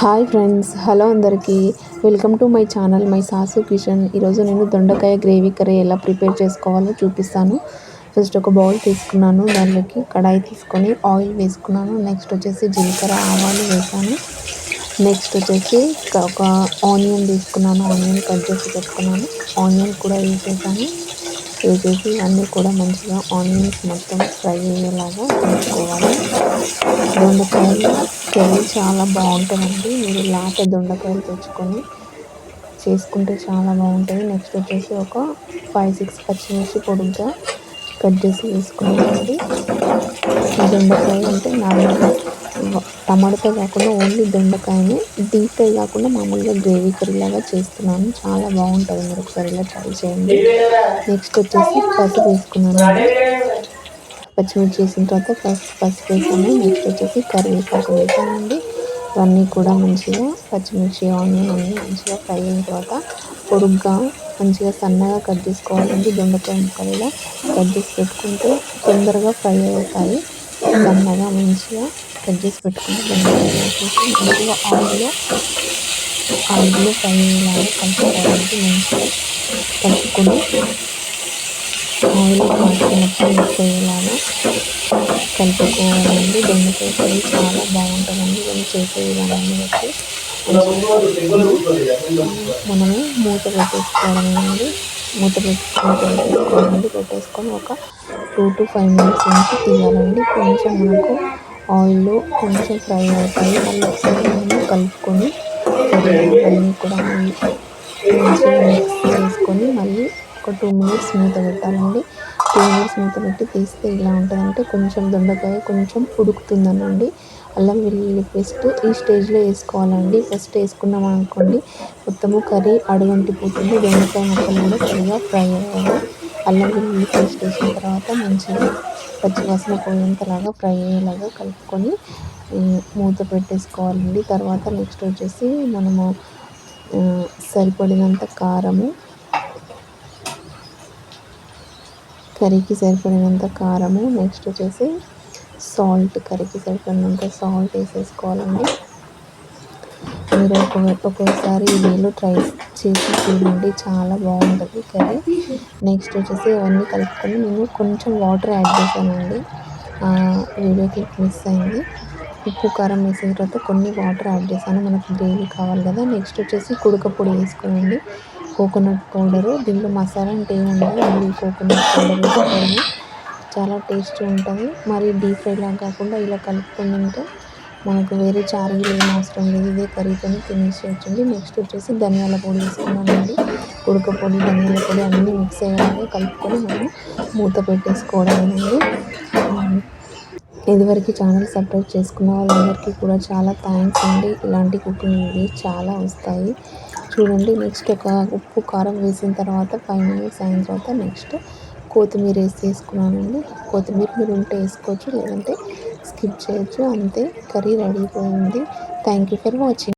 Hi friends hello అందరికీ. Welcome to my channel my Sasu kitchen ఈరోజు నేను దొండకాయ గ్రేవీ కర్రీ ఎలా ప్రిపేర్ చేసుకోవాలో చూపిస్తాను. ఫస్ట్ ఒక బౌల్ తీసుకున్నాను దానిలోకి కడాయి తీసుకొని ఆయిల్ వేసుకున్నాను. నెక్స్ట్ వచ్చేసి జీలకర్ర ఆవాలు వేసాను. నెక్స్ట్ వచ్చేసి ఒక ఆనియన్ తీసుకున్నాను ఆనియన్ కట్ చేసి పెట్టుకున్నాను. ఆనియన్ కూడా వేసేసాను. వేసేసి అన్నీ కూడా మంచిగా ఆనియన్స్ మొత్తం ఫ్రై అయ్యేలాగా వేసుకోవాలి. దొండకాయలు. కర్రీ చాలా బాగుంటుందండి. మీరు లేత దొండకాయలు తెచ్చుకొని చేసుకుంటే చాలా బాగుంటుంది. నెక్స్ట్ వచ్చేసి ఒక ఫైవ్ సిక్స్ పచ్చిమిర్చి పొడుగ్గా కట్ చేసి వేసుకోవాలండి. దొండకాయ అంటే నార్మల్గా టమాటా కాకుండా ఓన్లీ దొండకాయని డీప్ ఫ్రై కాకుండా మామూలుగా గ్రేవీ కర్రీ లాగా చేస్తున్నాను. చాలా బాగుంటుంది. మీరు ఒకసారి ఇలా ట్రై చేయండి. నెక్స్ట్ వచ్చేసి పసుపు వేసుకున్నాను పచ్చిమిర్చి వేసిన తర్వాత ఫస్ట్ పసుపు వేసాను నెక్స్ట్ వచ్చేసి కరివేపాకు వేసానండి ఇవన్నీ కూడా మంచిగా పచ్చిమిర్చి ఆనియన్ అన్నీ మంచిగా ఫ్రై అయిన తర్వాత పొడుగ్గా మంచిగా సన్నగా కట్ చేసుకోవాలండి. దొండకాయ ముక్కలు కట్ చేసి పెట్టుకుంటే తొందరగా ఫ్రై అవుతాయి. సన్నగా మంచిగా కట్ చేసి పెట్టుకుంటే దొండకాయ వేసేసి మంచిగా ఆయిల్లో ఆయిల్లో ఫ్రై అయ్యేలాగా కలుపుకోవాలండి మంచిగా. కలుపుకొని ఆయిల్ కాస్త మొత్తం మిక్స్ అయ్యేలాగా కలుపుకోవాలండి దొండకాయ కర్రీ చాలా బాగుంటుందండి. మనం చేసే విధానాన్ని బట్టి. మనము మూత పెట్టేసుకోవాలండి. మూత పెట్టుకొని పెట్టేసుకోవాలండి పెట్టేసుకొని ఒక టూ టు ఫైవ్ మినిట్స్ నుంచి తీయాలండి. కొంచెం మనకు ఆయిల్లో కొంచెం ఫ్రై అవుతాయి మళ్ళీ ఒకసారి కలుపుకొని అన్నీ కూడా మంచిగా మిక్స్ చేసుకొని మళ్ళీ ఒక టూ మినిట్స్ మూత పెట్టాలండి. ఫ్లేవర్స్ మినిట్స్ పెట్టి తీస్తే ఎలా ఉంటుందంటే కొంచెం దొండకాయ కొంచెం ఉడుకుతుందనండి. అల్లం వెల్లుల్లి పేస్ట్ ఈ స్టేజ్లో వేసుకోవాలండి. ఫస్ట్ వేసుకున్నాం అనుకోండి మొత్తము కర్రీ అడుగంటిపోతుంది దొండకాయ ముక్కలు కూడా సరిగా ఫ్రై అయ్యాయి అల్లం వెల్లుల్లి పేస్ట్ వేసిన తర్వాత మంచిగా పచ్చివాసన పోయేంతలాగా ఫ్రై అయ్యేలాగా కలుపుకొని మూత పెట్టేసుకోవాలండి. తర్వాత నెక్స్ట్ వచ్చేసి మనము సరిపడినంత కారము కర్రీకి సరిపడినంత కారము నెక్స్ట్ వచ్చేసి సాల్ట్ కర్రీకి సరిపడినంత సాల్ట్ వేసేసుకోవాలండి. మీరు ఒక ఒక్కొక్కసారి వీళ్ళు ట్రై చేసి చూడండి చాలా బాగుంటుంది కర్రీ. నెక్స్ట్ వచ్చేసి అవన్నీ కలుపుకొని నేను కొంచెం వాటర్ యాడ్ చేశానండి. వీడియో క్లిప్ మిస్ అయింది. ఉప్పు కారం వేసిన తర్వాత కొన్ని వాటర్ యాడ్ చేశాను. మనకు గ్రేవీ కావాలి కదా. నెక్స్ట్ వచ్చేసి కుడక పొడి వేసుకోనండి కోకోనట్ పౌడరు దీంట్లో మసాలా అంటే ఏమి ఉండదు ఓన్లీ కోకోనట్ పౌడర్ వేసుకోవడమే. చాలా టేస్ట్ ఉంటుంది. మరి డీప్ ఫ్రై లాగా కాకుండా ఇలా కలుపుకొని తింటే మనకు వేరే చారులు ఏం అవసరం లేదు. ఇదే కర్రీతోనే తినేసేయచ్చండి నెక్స్ట్ వచ్చేసి ధనియాల పొడి వేసుకున్నామండి ఉడక పొడి ధనియాల పొడి అన్నీ మిక్స్ అయ్యేలాగా కలుపుకొని మనం మూత పెట్టేసుకోవడమేనండి. ఇదివరకు ఛానల్ సబ్స్క్రైబ్ చేసుకున్న వాళ్ళందరికీ కూడా చాలా థ్యాంక్స్ అండి. ఇలాంటి కుకింగ్ వీడియోస్ చాలా వస్తాయి. చూడండి నెక్స్ట్ ఒక ఉప్పు కారం వేసిన తర్వాత ఫైవ్ మినిట్స్ అయిన తర్వాత నెక్స్ట్ కొత్తిమీర వేసి వేసుకున్నానండి. కొత్తిమీర మీరు ఉంటే వేసుకోవచ్చు లేదంటే స్కిప్ చేయొచ్చు అంతే. కర్రీ రెడీ అయిపోయింది. Thank you for watching